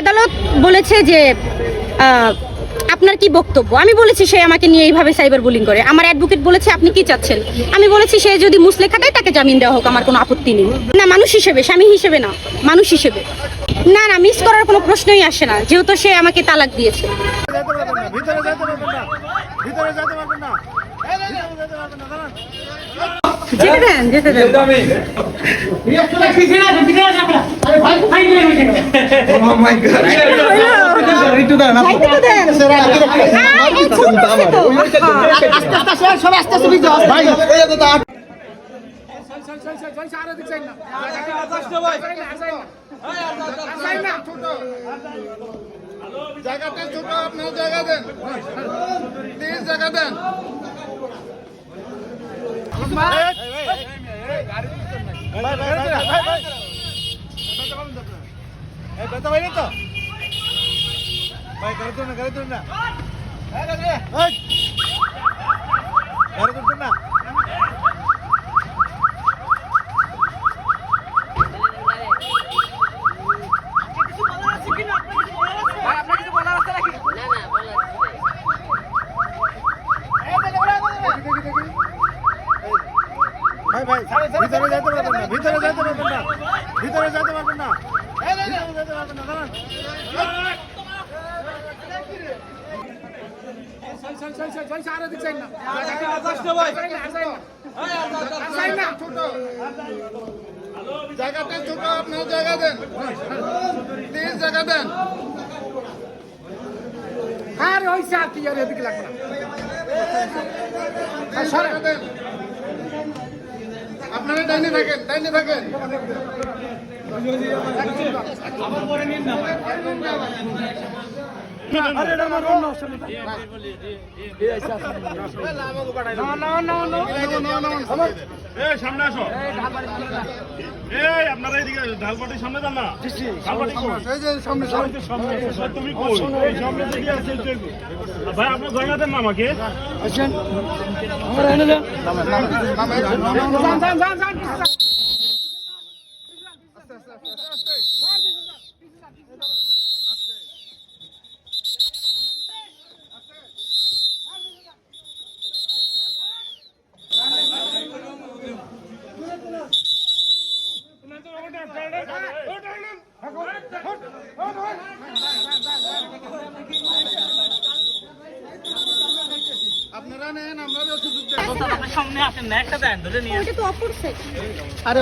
আদালত বলেছে যে আপনার কি বক্তব্য? আমি বলেছি সে আমাকে নিয়ে এইভাবে সাইবার বুলিং করে। আমার অ্যাডভোকেট বলেছে আপনি কি চাচ্ছেন? আমি বলেছি সে যদি মুসলেখা দেয় তাকে জামিন দেওয়া হোক আমার কোনো আপত্তি নেই। না মানুষ হিসেবে স্বামী হিসেবে না মানুষ হিসেবে। না না মিস করার কোনো প্রশ্নই আসে না যেহেতু সে আমাকে তালাক দিয়েছে। যেতে পারবেন না ভিতরে যেতে পারবেন না ভিতরে যেতে পারবেন না ভিতরে যেতে পারবেন না দাঁড়ান যেতে দেন যেতে দেন যাইতে তো দেন। আয়, এই ছোট আছে তো। হ্যাঁ। জায়গাটা ছোট আপনার জায়গা দেন প্লিজ জায়গা দেন ব্যথা পাইনি তো ভাই গাড়ি তুলুন না গাড়ি তুলুন না। এই! গাড়ি তুলছেন না? ভাই ভাই ভিতরে যেতে পারবেন না ভিতরে যেতে পারবেন না। ভিতরে যেতে পারবেন না ভিতরে যেতে পারবেন না দাঁড়ান আপনার ডাইনে থাকেন ডাইনে থাকেন। সামনে না। ভাই আপনার জায়গা দেন না যান আপনারা নেন আমরা ওইটা তো অপর সাইড আরে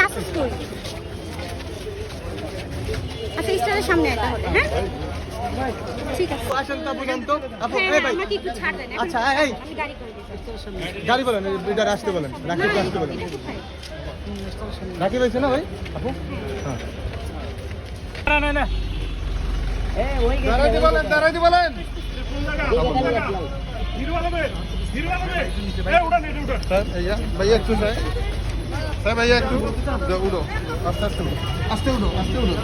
আসিস কই? আচ্ছা স্টারের সামনে একটা হবে হ্যাঁ? ঠিক আছে। আসেন তা পর্যন্ত আপু হ্যাঁ এই ভাই। আমাকে একটু ছাড় দেন আচ্ছা, এই। আমি গাড়ি করে দিচ্ছি। গাড়ি বলেন আসতে বলেন রাকিব আসতে বলেন। রাকিব আছে না ভাই? আপু? হ্যাঁ। না না না। দাঁড়াইতে বলেন দাঁড়াইতে বলেন স্যার ভাইয়া ভাইয়া একটু স্যার স্যার ভাইয়া একটু উঠো আস্তে আস্তে উঠো আস্তে উঠো আস্তে উঠো